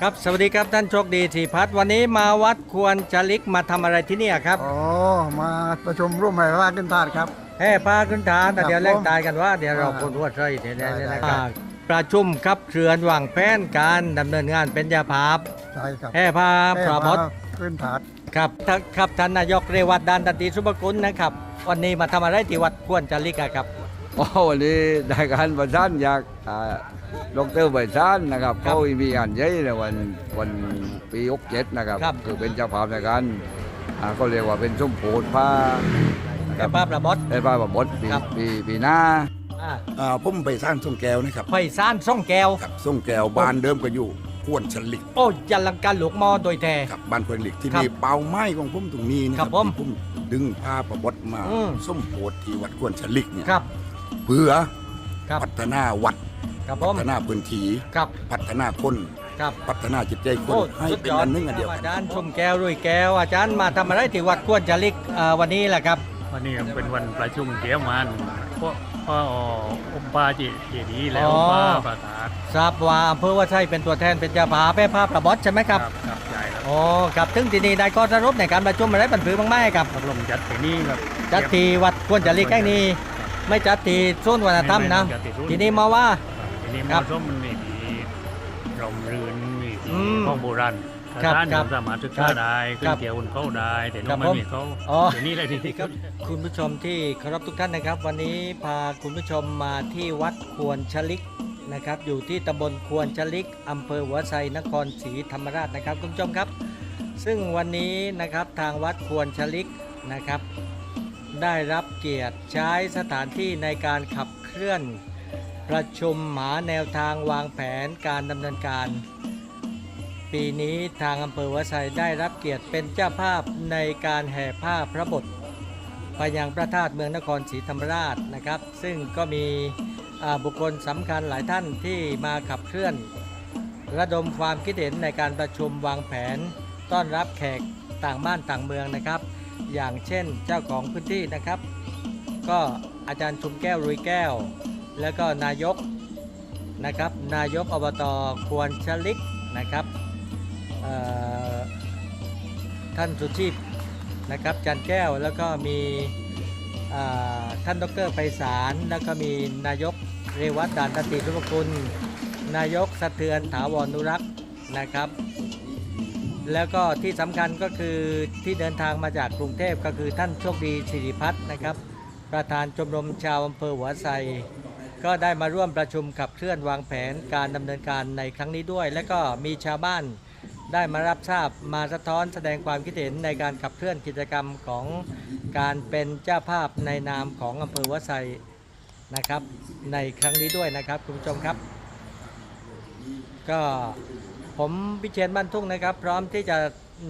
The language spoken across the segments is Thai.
ครับสวัสดีครับท่านโชคดีสีพัฒน์วันนี้มาวัดควรจริกมาทำอะไรที่เนี่ยครับอ๋อมาประชุมร่วมให้ราชขึ้นทาสครับแห่ผ้าขึ้นฐานแต่ครับเดี๋ยวแลกผมตายกันว่าเดี๋ยวเราอ่าคนรวดใส่เดี๋ยวได้เดี๋ยวได้นะคครัรับบประชุมครับเคลื่อนวางแผนการดำเนินงานเป็นยาภาพใช่ครับแห่ผ้าพระบดขึ้นถาดครับท่านครับท่านนายกเรวัตดานตติสุภกุลนะครับ วันนี้มาทำอะไรที่วัดควรจริกอะครับอ๋อวันนี้ได้การประสานจากอ่า ดรใบซานนะครับครับเขามีงานใหญ่ในวันวันปีหกเจ็ดนะครับ ครับ คือเป็นเจ้าภาพในการอ่าก็เรียกว่าเป็นส้มโพดผ้านะคแห่รับผ้าพระบดได้ผ้าแบบบดปีครับ ปีปีหน้า อ่าอ่าผมไปสร้างส่งแก้วนะครับไฟซ่านซ่องแก้ว ครับส่งแก้วบ้านเดิมก็อยู่ขวนฉลิกโอ้ยันลังการหลวงมอโดยแท้ ครับบ้านขวนฉลิกที่ครับมีเป้าไม้ของผมตรงนี้นะคครัรับบผมที่ผมดึงผ้าประบดมาอืม ส้มโพดที่วัดขวนฉลิกเนี่ยครับ เพื่อครับ พัฒนาวัด ครับผพัมฒนาพื้นที่ครับพัฒนาคน ครับพัฒนาจิตใจคนโอ้ให้สุดเป็นยอดอันหนึงอันเดียวอากันจารย์ชมแก้วรุ่ยแก้วอาจารย์มาทำอะไรที่วัดควรจริกเอ่อวันนี้แหละครับ วันนี้เป็นวันประชุมเกี่ยวมันเพราะเพราะองค์ป้าเจเจดีย์และอ๋อองค์ป้าประกาศทราบว่าอำเภอว่าใช่เป็นตัวแทนเป็นเจ้าภาพแพ่ภาพประบดใช่ไหมครับครับใหญ่ครับโอ้ครับถึงที่นี่ได้ก็สรุปในการประชุมอะไรบันทึกบ้างไหมครับตกลงจัดที่นี่ครับจัดที่วัดควรจริกแห่งนี้ ไม่จัดที่ศูนย์วัฒนธรรมนะไม่จัดที่ศูนย์ทีนี้มาว่า ทีนี้ครัมาบส้มมันมีที่รมรื่นมีอืที่มข้องโบราณครับท่านครับสามารถศึกครัษาบได้ขึ้ครันบเกี่ยวอุ่นเข้าได้แต่ครัน้อบงไม่ผมมีเขาอ๋อทีนี้เลยทีนี้ครับคุณผู้ชมที่เคารพทุกท่านนะครับ วันนี้พาคุณผู้ชมมาที่วัดควรชลิกนะครับ อยู่ที่ตำบลควรชลิกอำเภอหัวไซนครศรีธรรมราชนะครับคุณผู้ชมครับ ซึ่งวันนี้นะครับทางวัดควรชลิกนะครับ ได้รับเกียรติใช้สถานที่ในการขับเคลื่อน ประชุมหาแนวทางวางแผนการดำเนินการ ปีนี้ทางอำเภอวัดไซได้รับเกียรติเป็นเจ้าภาพในการแห่ผ้าพระบทไปยังพระธาตุเมืองนครศรีธรรมราชนะครับ ซึ่งก็มีบุคคลสำคัญหลายท่านที่มาขับเคลื่อน ระดมความคิดเห็นในการประชุมวางแผน ต้อนรับแขกต่างบ้านต่างเมืองนะครับ อย่างเช่นเจ้าของพื้นที่นะครับ ก็อาจารย์ชุมแก้วรุยแก้ว แล้วก็นายกนะครับ นายกอบตควรชลิกนะครับท่านสุชีพนะครับจันแก้วแล้วก็มีอ่าท่านดรไพศาลแล้วก็มีนายกเรวัตดานตติทุพกุลนายกสะเทือนถาวรนุรักษ์นะครับ แล้วก็ที่สำคัญก็คือที่เดินทางมาจากกรุงเทพก็คือท่านโชคดีสิริพัฒน์นะครับ ประธานชมรมชาวอำเภอหัวไซ ก็ได้มาร่วมประชุมขับเคลื่อนวางแผนการดำเนินการในครั้งนี้ด้วย และก็มีชาวบ้านได้มารับทราบมาสะท้อนแสดงความคิดเห็นในการขับเคลื่อนกิจกรรมของการเป็นเจ้าภาพในนามของอำเภอหัวไซนะครับในครั้งนี้ด้วยนะครับคุณผู้ชมครับ ก็ผมพิเชียนบ้านทุ่งนะครับ พร้อมที่จะ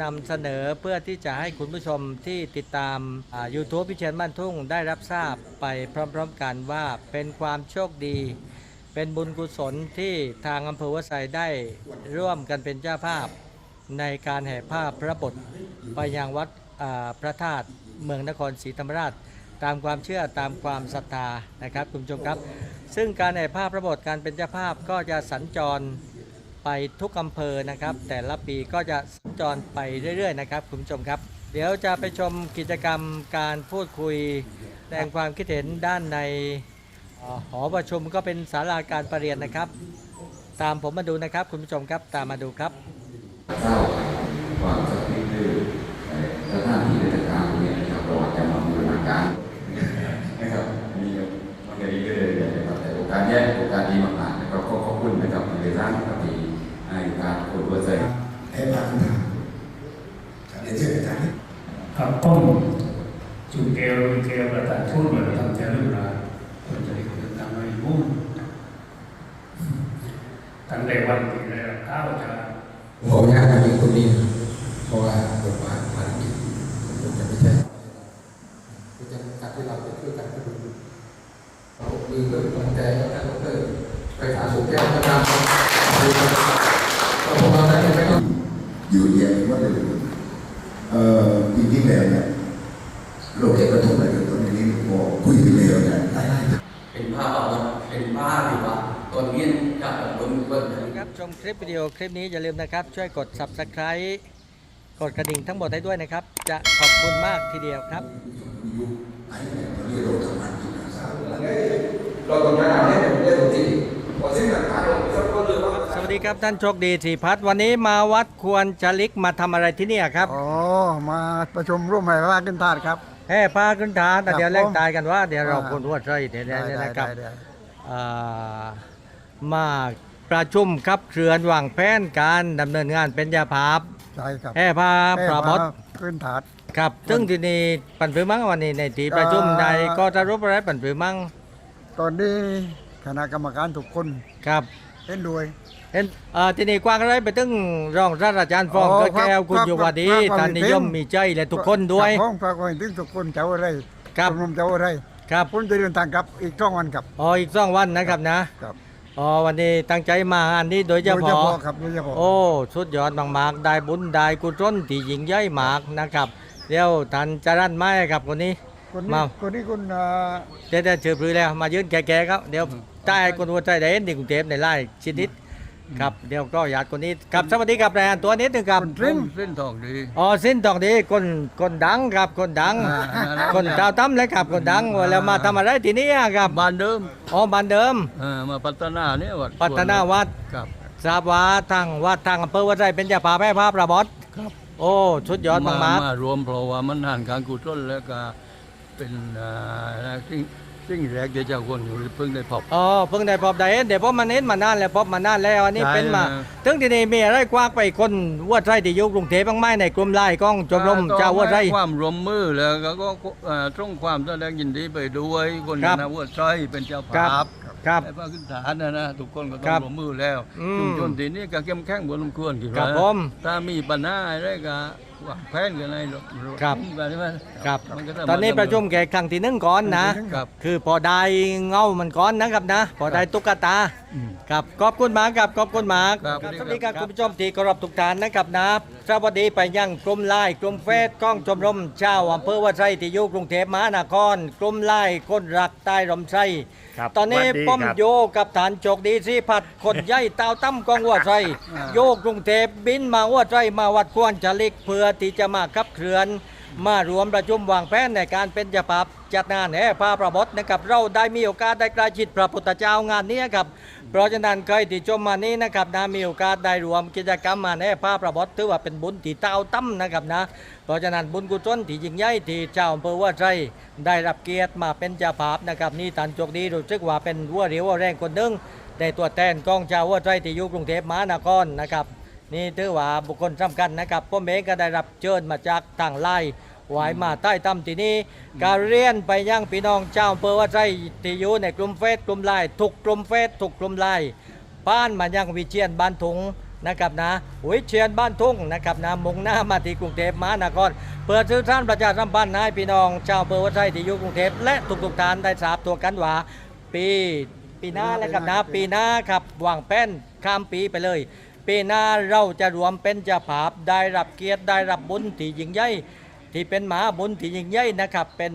นำเสนอเพื่อที่จะให้คุณผู้ชมที่ติดตามอ่า YouTube พิเชียนบ้านทุ่งได้รับทราบไปพร้อมๆกันว่าเป็นความโชคดี เป็นบุญกุศลที่ทางอำเภอวัดไซได้ร่วมกันเป็นเจ้าภาพ ในการแห่ผ้าพระบทไปยังวัดพระธาตุเมืองนครศรีธรรมราช ตามความเชื่อตามความศรัทธานะครับคุณผู้ชมครับ ซึ่งการแห่ผ้าพระบทการเป็นเจ้าภาพก็จะสัญจร ไปทุกอำเภอนะครับ แต่ละปีก็จะสัญจรไปเรื่อยๆนะครับคุณผู้ชมครับ เดี๋ยวจะไปชมกิจกรรมการพูดคุยแสดงความคิดเห็นด้านในหอประชุมก็เป็นศาลาการประเรียนนะครับ ตามผมมาดูนะครับคุณผู้ชมครับตามมาดูครับ เจ้าความสักนิดคือสถานที่ราชการเนี่ยนะครับเราจะมาบูรณาการนะครับมีมันก็ดีก็เลยนะครับแต่โอกาสเนี้ยโอกาสดีมากๆนะครับก็ขอบคุณนะครับในร้านปฏิให้ การโอนเปอร์เซ็นต์ให้ผ่านทา อยู่เย็นว่าเลยเอ่อจริงๆแล้วเนี่ยโรคเอดส์กระทบอะไรกับตัวนี้พอคุยไปแล้วเนี่ยไล่ๆเป็นผ้าเอาเป็นผ้าหรือว่าตอนนี้จากบนบนครับชมคลิปวิดีโอคลิปนี้อย่าลืมนะครับ ช่วยกด subscribe กดกระดิ่งทั้งหมดให้ด้วยนะครับ จะขอบคุณมากทีเดียวครับ เราต้องการให้ได้ตรงที่พอสิ่งต่างๆเราสักคนเลยว่า สวัสดี ครับท่านโชคดีสีพัฒน์วันนี้มาวัดควรจลิกมาทำอะไรที่เนี่ยครับอ๋อมาประชุมร่วมให้ว่าขึ้นธาตุครับแห่พาขึ้นฐานแต่ครับเดี๋ยวแลกผมตายกันว่า เดี๋ยวเราอ่าคนหัวใจเดี๋ยวได้ๆได้นะครับได้ได้อ่ามาประชุมครับเคลื่อนวางแผนการดำเนินงานเป็นยาภาพใช่ครับแห่พาพระบดให้มาขึ้นธาตุครับซึ่งที่นี่ปันผือมั้งวันนี้ในที่ประชุมอ่าใดก็จะรูปอะไรปันผือมั้งตอนนี้คณะกรรมการทุกคนครับเห็นด้วย เห็นเอ่อที่นี่กว้างอะไรไปถึงรองศาสตราจารย์ฟองอ๋อก็แก้วครับคุณครับอยู่วัดีครับท่านนิยมครับมีใจและทุกคนด้วยครับผมฝากไว้ถึงทุกคนเจ้าอะไรครับชมรมเจ้าอะไรครับผมจะเดินทางกลับอีกช่องวันครับอ๋ออีกสองวันนะครับนะครับอ๋อวันนี้ตั้งใจมาอันนี้โดยเฉโดยเฉพาะพาะครับโดยเฉพาะโอ้สุดยอดมากๆได้บุญได้กุศลที่ยิ่งใหญ่มากนะครับเดี๋ยวท่านจรันไม้ครับคนนี้คนมานี้คนนี้คุณอ่าเดี๋ยวเจอพลือแล้วมายืนแก่ๆครับเดี๋ยวใต้คนหัวใจได้เห็นที่กรุงเทพในไล่ชิดนิด ครับเดี๋ยวก็อยากคนนี้ครับสวัสดีครับรายงานตัวนิดหนึงครับคุณริมเส้นทองดีอ๋อสิ้นตองดีคนคนดังครับคนดังอ่าคนดาวตั้มเลยครับคนดังแล้วมาทำอะไรที่นี่ครับบ้านเดิมอ๋อบ้านเดิมเออมาพัฒนาเนี่ยวัดพัฒนาวัดครับทราบว่าทางวัดทางอำเภอวัดไร่เป็นเจ้าป่าแม่พระประบดครับโอ้สุดยอดมากมารวมเพราะว่ามันห่านการกุศลแล้วก็เป็นอ่าสิ่ง สิ่งแรกที่เจ้าคนอยู่เพิ่งได้พบๆอ๋อเพิ่งได้พบได้เห็นเดี๋ยวพบมาเน้นมานานแล้วพบมานานแล้วอันนี้ใช่เป็นมานะ ถึงที่นี่มีอะไรกว้างไปคนวัดไร่ที่อยู่กรุงเทพบ้างไหมในกลุ่มไล่กล้องชมรมเจ้าวัดไร่ ความร่วมมือแล้วก็ก็เอ่อตรงความแสดงยินดีไปด้วยคนครับนะวัวใจเป็นเจ้าครัภาบพครับไอ้พระขึ้นฐานนะนะทุกคนก็ต้อครังบร่วมมือแล้วอืมชุมชนที่นี่ก็เข้มแข็งบนลำควรกี่ครับว่าผม ถ้ามีปัญหาอะไรก็ วางแผนกันในรถครับกันใช่ไหมครับ มันก็สาารถตอนนี้ประชุมแก่ครั้งที่หนึ่งก่อนนะ ครับ คือพอได้เงามันก้อนนะครับนะ พอได้ตุ๊กตาอืมครับขอบคุณมากครับขอบคุณมากครับสวัสดีครับคุณผู้ชมที่เคารพทุกท่านนะครับนะสวัสดีไปยังกลุ่มไล่กลุ่มเฟสกล้องชมรมเจ้าอำเภอวัดไร่ที่อยู่กรุงเทพมหานครกลุ่มไล่คนรักใต้ลมไส้ครับตอนนี้สวัสดีป้อมครับโยกับฐานโจกดีสิพัดคนใหญ่เต้าตั้มกองวัดไร่โยกกรุงเทพบินมาวัดไร่มาวัดควรจะลิกเพื่อที่จะมาขับเคลื่อน มารวมประชุมวางแผนในการเป็นเจ้าภาพจัดงานแห่พาประบดนะครับเราได้มีโอกาสได้ใกล้ชิดพระพุทธเจ้างานนี้ครับเพราะฉะนั้นใครที่ชมมานี้นะครับนะมีโอกาสได้รวมกิจกรรมมาแห่พาประบดถือว่าเป็นบุญที่เต้าตั้มนะครับนะเพราะฉะนั้นบุญกุศลที่ยิ่งใหญ่ที่เจ้าอำเภอว่าใจได้รับเกียรติมาเป็นเจ้าภาพนะครับนี่ตันจกดีรู้สึกว่าเป็นวัวเรียวแรงคนหนึ่งได้ตัวแทนกองเจ้าว่าใจที่อยู่กรุงเทพมหานครนะครับ นี่ถือว่าบุคคลสำคัญนะครับผมเองก็ได้รับเชิญมาจากทางไล่หวายมาใต้ตำที่นี้การเรียนไปยังพี่น้องเจ้าอำเภอว่าใจที่อยู่ในกลุ่มเฟซกลุ่มไล่ทุกกลุ่มเฟซทุกกลุ่มไล่ป้านมายังวิเชียนบ้านทุงนะครับนะวิเชียนบ้านทุ่งนะครับนะมุ่งหน้ามาที่กรุงเทพมหานครเปิดสื่อสารประชาสัมพันธ์ให้พี่น้องชาวอำเภอว่าใจที่อยู่กรุงเทพและทุกๆท่านได้ทราบตัวกันว่าปีปีหน้าแล้วครับนะปีหน้าครับวางแผนข้ามปีไปเลย ปีหน้าเราจะรวมเป็นเจ้าภาพได้รับเกียรติได้รับบุญที่ยิ่งใหญ่ที่เป็นมหาบุญที่ยิ่งใหญ่นะครับเป็น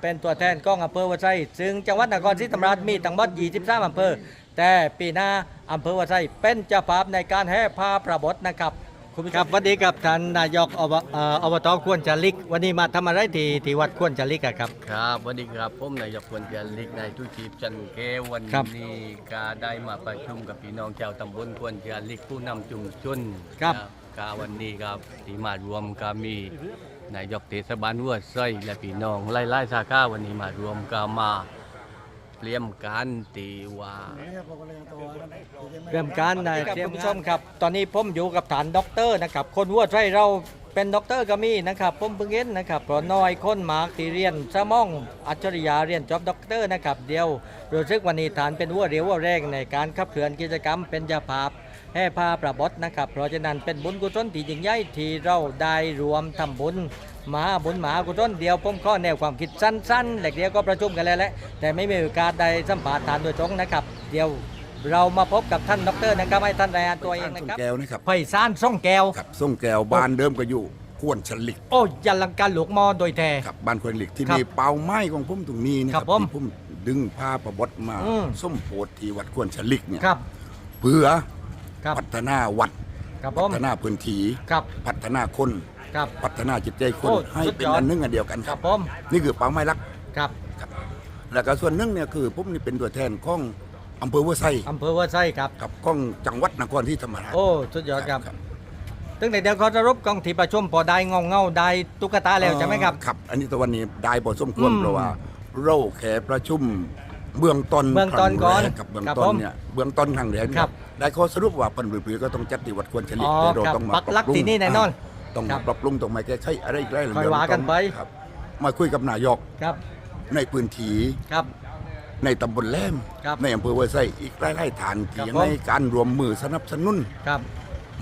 เป็นตัวแทนกองอำเภอวัดไซซึ่งจังหวัดนครศรีธรรมราชมีทั้งหมด23อำเภอ แต่ปีหน้าอำเภอวัดไซเป็นเจ้าภาพในการแห่ผ้าประบทนะครับ คุณผู้ชมครับวันนี้กับท่านนายกอบเอ่ออบตควรจะลิก วันนี้มาทำอะไรที่ที่วัดควรจะลิกอะครับ ครับสวัสดีครับผมนายกควรจะลิกนายทุชีพจันทร์แก้ววันครับ นี้ก็ได้มาประชุมกับพี่น้องชาวตำบลควรจะลิกผู้นำชุมชนครับก็วันนี้ครับที่มารวมก็มีนายกเทศบาลหัวไส้และพี่น้องไล่ไล่สาขาวันนี้มารวมก็มา เตรียมการตีว่า เริ่มการในคุณผู้ชมครับ ตอนนี้ผมอยู่กับฐานด็อกเตอร์นะครับ คนวัวใจเราเป็นด็อกเตอร์ก็มีนะครับผมเพิ่งเห็นนะครับเพราะน้อยคนมากที่เรียนสมองอัจฉริยะเรียนจบด็อกเตอร์นะครับ เดียวรู้สึกวันนี้ฐานเป็นวัวเรียววัวแรงในการขับเคลื่อนกิจกรรมเป็นยาภาพ แห่พาประบดนะครับ เพราะฉะนั้นเป็นบุญกุศลที่ยิ่งใหญ่ที่เราได้รวมทำบุญมหาบุญมหากุศลเดียวผมข้อแนวความคิดสั้นๆเล็กเดียวก็ประชุมกันแล้วแหละแต่ไม่มีโอกาสได้สัมภาษณ์ฐานโดยตรงนะครับ เดี๋ยวเรามาพบกับท่านดอกเตอรนะครับให้ท่านรายงานตัวเองนะครับแก้วนะครับไพศาลซ่องแก้วครับส่งแก้วบ้านเดิมก็อยู่ขวนฉลิกโอ้ยันลังการหลวงมอโดยแท้ครับบ้านขวนฉลิกที่ครับมีเป้าไม้ของผมตรงนี้นะคครัรับบผมที่ผมดึงผ้าประบดมาอืมส้มโพธิที่วัดขวนฉลิกเนี่ยครับเพื่อ ครับพัฒนาวัด ครับผพัม ฒนาพื้นที่ครับ พัฒนาคน ครับ พัฒนาจิตใจคนโอ้ให้สุดเป็นยอดอันหนึงอันเดียวกันคครัรับบผม นี่คือเป้าหมายหลักครับแล้วก็ส่วนหนึงเนี่ยคือผมนี่เป็นตัวแทนของอำเภอวัวไซอำเภอวัวไส้ครับ กับของจังหวัดนครที่ธรรมราชโอ้ สุดยอดครับตั้งแต่เดี๋ยวเขาจะรบกองที่ประชุมพอได้เงาเงาๆได้ตุ๊กตาแล้วใช่ไหมครับ ครับ อันนี้ตะวันนี้ได้พอสมควรอืม เพราะว่าเราแขประชุม เบื้องต้นเบื้องต้นก่อนครั้งแรกับเบื้องครับต้ผนมเนี่ยเบื้องต้นครั้งแรกเนี่ยครับ ได้ข้อสรุปว่าปันหรือก็ต้องจัดที่วัดควรเฉลี่ยอ๋อแต่เราครับต้องมาปักหลักปรับปรุงที่นี่แน่นอนต้องครัมาบปรับปรุงต้องมาแก้ไขอะไรอีกหลายเรื่องค่อยว่ากันไป ครับมาคุยกับนายกครับในพื้นที่ ครับ ในตำบลแหลมครับในอำเภอวัวไซอีกหลายๆฐานครัที่บในการรวมมือสนับสนุนครับ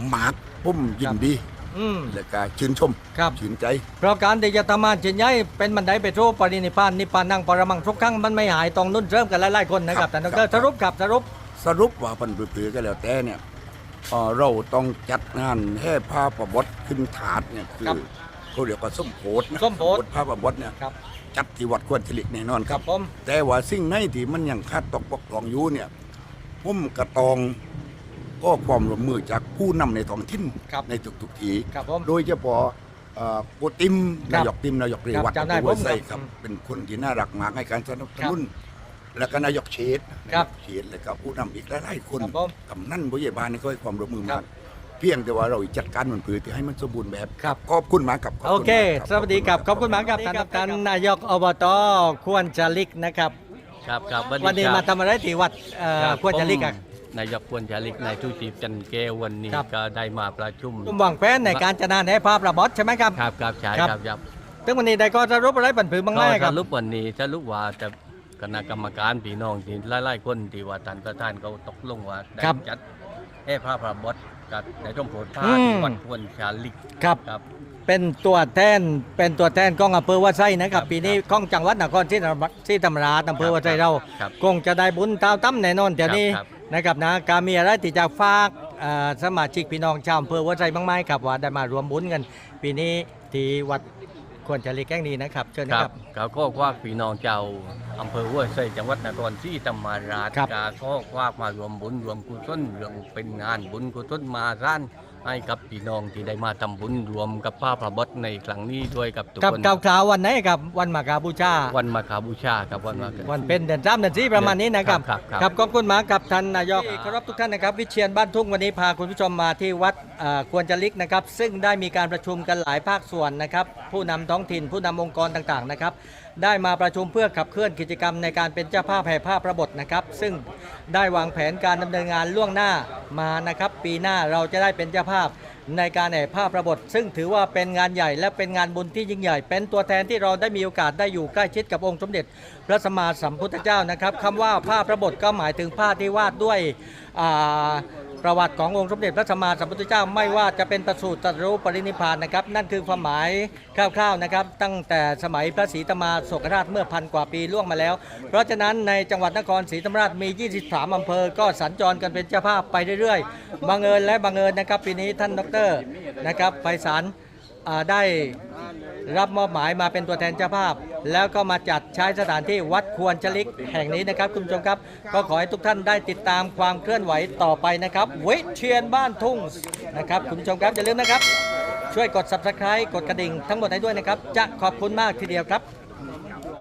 หมากพุ่มยินดี อืม และก็ชื่นชมครับ ชื่นใจ เพราะการที่จะทำงานเช่นย้ายเป็นบันไดไปโทปรินิพพานนิพพานนั่งปรมังทุกครั้งมันไม่หายต้องนุ่นเริ่มกันหลายๆคนนะครับครับแต่นครัก็บสรุปครับสรุป สรุปว่าปันเปลือๆก็แล้วแต่เนี่ยเอ่อเราต้องจัดงานแห่ผ้าประบดขึ้นถาดเนี่ยคือครับเขาเรียกว่าส้มโพธนะส้มโพธิ ผ้าประบดเนี่ยครับ จัดที่วัดควรฉลิกแน่นอนคครัรับบผม แต่ว่าสิ่งไหนที่มันยังขาดตกบกพร่องอยู่เนี่ยผมกระตอง ก็ความร่วมมือจากผู้นำในท้องถิ่นครับในทุกๆทีครับผมโดยเฉพาะเอ่อโกติมครับนายกติมนายกเรวัตครับจำได้อำเภอผมไซครับครับเป็นคนที่น่ารักมากให้การสนับสนุนแล้วก็นายกเชษครับนายกเชษแล้วก็ผู้นำอีกหลายๆคนครับผมกำนันผู้ใหญ่บ้านนี่ก็ให้ความร่วมมือครัมากบเพียงแต่ว่าเราจัดการมันผือที่ให้มันสมบูรณ์แบบครับ ขอบคุณมากครับขบโอณเคมากสวัสดีครับ ขอบคุณมากครับท่านท่านนายกอบตควรจะลิกนะครับ ครับครับวันนี้ครับ มาทำอะไรที่วัดเอ่อครับควรจะลิกอะผม นายกควรจะลิกนายทุจีบจันทร์แก้ววันนี้ครับ ก็ได้มาประชุมตุ้มวางแผนในการจะนานให้ภาพระบอดใช่ไหมครับ ครับครับใช่ครับครับครับซึ่งวันนี้ได้ก็สรุปอะไรบันทึกบ้างไหมก็คสรับรุปวันนี้สรุปว่าจะคณะกรรมการพี่น้องที่หลายๆคนที่ว่าท่านประธานเขาตกลงว่าได้ครับจัดให้พระพระบดกับในช่วงโพธิ์ผ้าอืมที่วัดควรชาลิกครับ ครับ เป็นตัวแทนเป็นตัวแทนของอำเภอวัดไส้นะครับครับปีนี้ของจังหวัดนครศรีธรรมราชศรีธรรมราชอำเภอวัดไส้เรา ครับคงจะได้บุญตามตั้มแน่นอนเดี๋ยวนี้ครับ นะครับนะการมีอะไรที่จะฝากเอ่อสมาชิกพี่น้องชาวอำเภอวัดไส้บ้างไหมครับว่าได้มารวมบุญกันปีนี้ที่วัดควรจะรีแกล้งนี้นะครับเชิญคนะรัครับบเขาก็ว่าพี่น้องเจ้าอำเภอห้วยไส้จังหวัดนครศรีธรรมราชครับกาก็ว่ามารวมบุญรวมกุศลรวมเป็นงานบุญกุศลมาร้าน ให้กับพี่น้องที่ได้มาทำบุญรวมกับพระพระบดในครั้งนี้ด้วยกับทุกกับคนข่าวข่าววันไหนครับวันมาคาบูชา วันมาคาบูชาครับวันมาวันเป็นเดือนสามเดือนสี่ประมาณนี้นะครับครับครับครับขอบคุณมากครับท่านนายกเคารพทุกท่านนะครับ วิเชียนบ้านทุ่งวันนี้พาคุณผู้ชมมาที่วัดเอ่อควรจะลิกนะครับ ซึ่งได้มีการประชุมกันหลายภาคส่วนนะครับ ผู้นำท้องถิ่นผู้นำองค์กรต่างๆนะครับ ได้มาประชุมเพื่อขับเคลื่อนกิจกรรมในการเป็นเจ้าภาพแห่ภาพระบทนะครับ ซึ่งได้วางแผนการดำเนินงานล่วงหน้ามานะครับ ปีหน้าเราจะได้เป็นเจ้าภาพในการแห่ภาพระบท ซึ่งถือว่าเป็นงานใหญ่และเป็นงานบุญที่ยิ่งใหญ่ เป็นตัวแทนที่เราได้มีโอกาสได้อยู่ใกล้ชิดกับองค์สมเด็จ พระสัมมาสัมพุทธเจ้านะครับคำว่าภาพระบทก็หมายถึงภาพที่วาดด้วยอ่า ประวัติขององค์สมเด็จพระสัมมาสัมพุทธเจ้าไม่ว่าจะเป็นประสูติตรัสรู้ปรินิพพานนะครับ นั่นคือความหมายคร่าวๆนะครับ ตั้งแต่สมัยพระศรีตมาโศกราชเมื่อพันกว่าปีล่วงมาแล้ว เพราะฉะนั้นในจังหวัดนครศรีธรรมราชมี 23 อำเภอ ก็สัญจรกันเป็นเจ้าภาพไปเรื่อยๆบังเอิญและบังเอิญนะครับ ปีนี้ท่านดรนะครับไพศาล ได้รับมอบหมายมาเป็นตัวแทนเจ้าภาพ แล้วก็มาจัดใช้สถานที่วัดควรชลิกแห่งนี้นะครับคุณผู้ชมครับ ก็ขอให้ทุกท่านได้ติดตามความเคลื่อนไหวต่อไปนะครับเวทเชียนบ้านทุ่งนะครับคุณผู้ชมครับอย่าลืมนะครับ ช่วยกด subscribe กดกระดิ่งทั้งหมดให้ด้วยนะครับ จะขอบคุณมากทีเดียวครับ